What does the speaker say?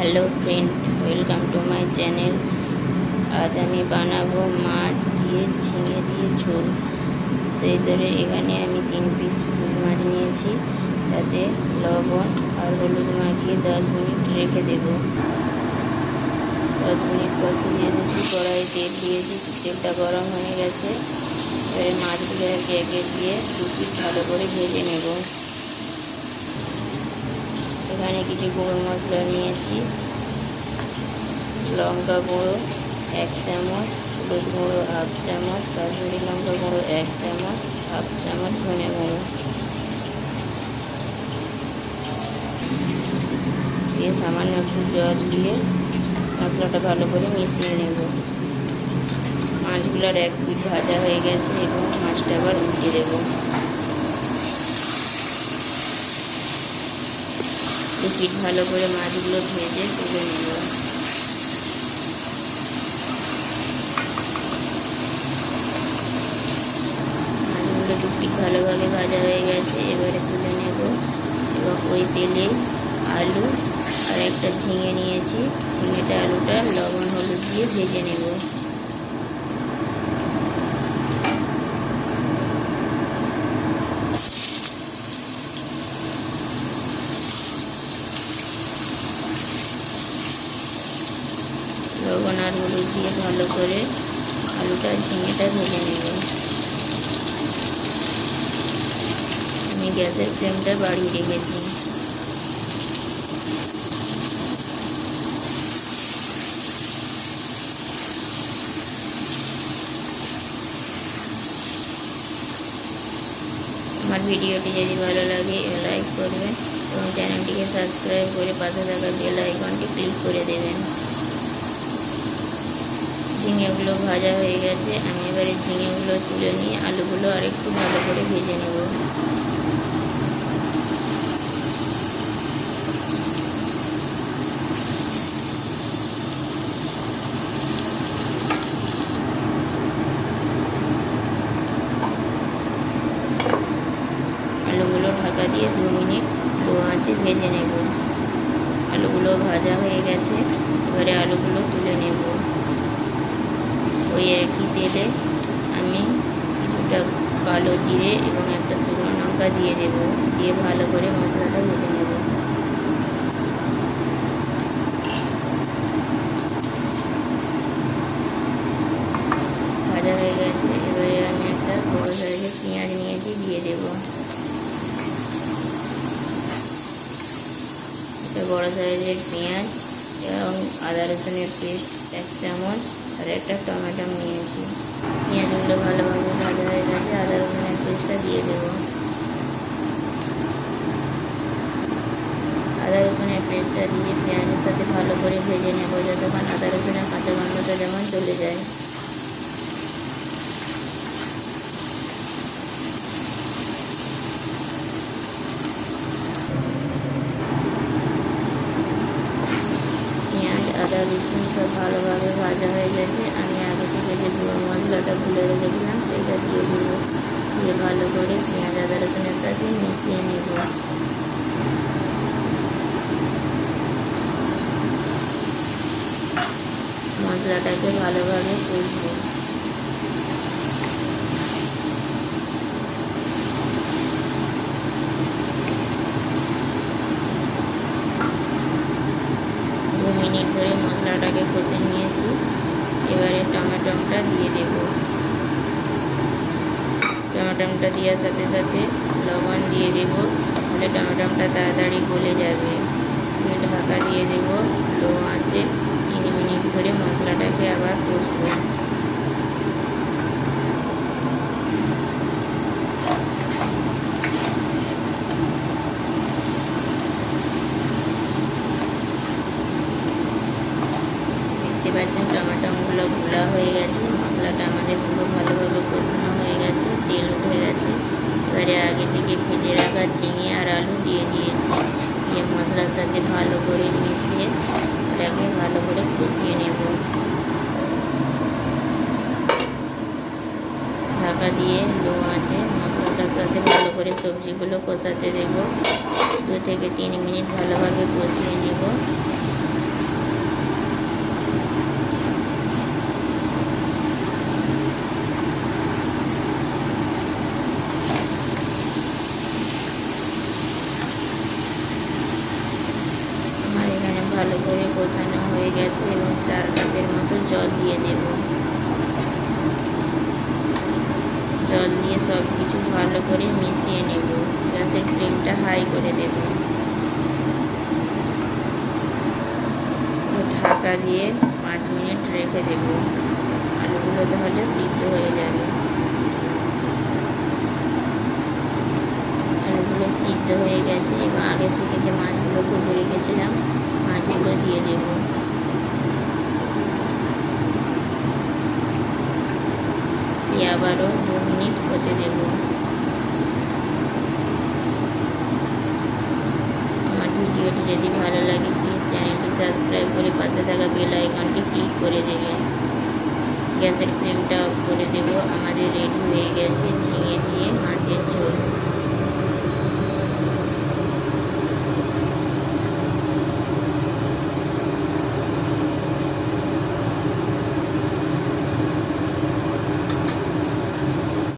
Hello friend welcome to my channel আজ আমি বানাবো মাছ দিয়ে ঝিঙে দিয়ে ঝোল। সেই ধরে এখানে আমি তিন পিস পুঁই মাছ নিয়েছি। তাতে লবণ আর হলুদ মাখিয়ে দশ মিনিট রেখে দেব। দশ মিনিট পর ফিরে এসেছি কড়াই তেল দিয়েছি। তেলটা গরম হয়ে গেছে। এবারে মাছগুলো একে একে দিয়ে দু ভালো করে ভেজে নেব। এখানে কিছু গুঁড়ো মশলা নিয়েছি। লঙ্কা গুঁড়ো এক চামচ, হলুদ গুঁড়ো হাফ চামচ, কাশ্মীরি লঙ্কা গুঁড়ো এক চামচ, হাফ চামচ ধনে গুঁড়ো। দিয়ে সামান্য একটু জল দিয়ে মশলাটা ভালো করে মিশিয়ে নেব। মাছগুলোর এক পিঠ ভাজা হয়ে গেছে এবং মাছটা আবার উঠিয়ে দেবো। দু ভালো করে মাছগুলো ভেজে তুলে নেব মাছগুলো দু ভালোভাবে ভাজা হয়ে গেছে, এবারে তুলে নেব। এবং ওই তেলে আলু আর একটা ঝিঙে নিয়েছি। ঝিঙেটা আলুটা লবণ হলুদ দিয়ে ভেজে নেব লবণ আর হলুদ দিয়ে ভালো করে আলুটা ঝিঙেটা ভেজে নেব। আমি গ্যাসের ফ্লেমটা বাড়িয়ে রেখেছি। আমার ভিডিওটি যদি ভালো লাগে লাইক করবেন এবং চ্যানেলটিকে সাবস্ক্রাইব করে পাশে থাকা বেল আইকনটি ক্লিক করে দেবেন। ঝিঙেগুলো ভাজা হয়ে গেছে, আমি এবারে ঝিঙেগুলো তুলে নিয়ে আলুগুলো আরেকটু ভালো করে ভেজে নেব। আলুগুলো ঢাকা দিয়ে দু মিনিট লো আঁচে ভেজে নেব। আলুগুলো ভাজা হয়ে গেছে, এবারে আলুগুলো তুলে নেব। ওই একই তেলে আমি কিছুটা কালো জিরে এবং একটা শুকনো লঙ্কা দিয়ে দেব, দিয়ে ভালো করে মশলাটা ভেজে নেব। ভাজা হয়ে গেছে, এবারে আমি একটা বড় সাইজের পেঁয়াজ নিয়েছি, দিয়ে দেব। একটা বড় সাইজের পেঁয়াজ এবং আদা রসুনের পেস্ট, এক চামচ। আর একটা টমেটো নিয়েছি। পেঁয়াজগুলো ভালোভাবে ভাজা হয়ে গেছে, আদা রসুনের পেস্টটা দিয়ে দেব। আদা রসুনের পেস্টটা দিয়ে পেঁয়াজের সাথে ভালো করে ভেজে নেব, যতক্ষণ আদা রসুনের কাঁচা গন্ধটা যেমন চলে যায় পেঁয়াজ আদা রসুন সব ভালোভাবে ভাজা হয়ে গেছে আমি আগে থেকে যে গুঁড়ো মশলাটা ভুলে রেখেছিলাম সেটা দিয়ে দেবো দিয়ে ভালো করে পেঁয়াজ আদা রসুনের সাথে মিশিয়ে নেব মশলাটাকে ভালোভাবে কষবো দু মিনিট ধরে মশলাটাকে কষে নিয়েছি। এবারে টমেটোটা দিয়ে দেব। টমেটোটা দেওয়ার সাথে সাথে লবণ দিয়ে দেব। তাহলে টমেটোটা তাড়াতাড়ি গলে যাবে। ঢাকা দিয়ে দেব। লো আছে। মিনিট ধরে মশলাটাকে আবার কষবো। দেখতে পাচ্ছেন টমেটোগুলো গুলা হয়ে গেছে। মশলাটা আমাদের পুরো ভালোভাবে কষানো হয়ে গেছে, তেল উঠে গেছে। এবারে আগে থেকে ভেজে রাখা ঝিঙে আর আলু দিয়ে দিয়েছি। দিয়ে মশলার সাথে ভালো এবারে সবজিগুলো কষাতে দেব। দু থেকে তিন মিনিট ভালোভাবে কষিয়ে নেব। ভালো করে কষানো হয়ে গেছে এবং চার কাপের মতো জল দিয়ে দেবো। জল দিয়ে সব কিছু ভালো করে মিশিয়ে নেব। গ্যাসের ফ্লেমটা হাই করে দেব। ঢাকা দিয়ে পাঁচ মিনিট রেখে দেব। আলুগুলো তাহলে সিদ্ধ হয়ে যাবে। আলুগুলো সিদ্ধ হয়ে গেছে। এবং আগে থেকে যে মাছগুলো ভেজে রেখেছিলাম, মাছগুলো দিয়ে দেব। দিয়ে আবারও দু মিনিট হতে দেব। আমার ভিডিওটি যদি ভালো লাগে প্লিজ চ্যানেলটি সাবস্ক্রাইব করে পাশে থাকা বেল আইকনটি ক্লিক করে দেবেন। গ্যাসের ফ্লেমটা অফ করে দেব। আমাদের রেডি হয়ে গেছে ঝিঙে দিয়ে মাছের ঝোল।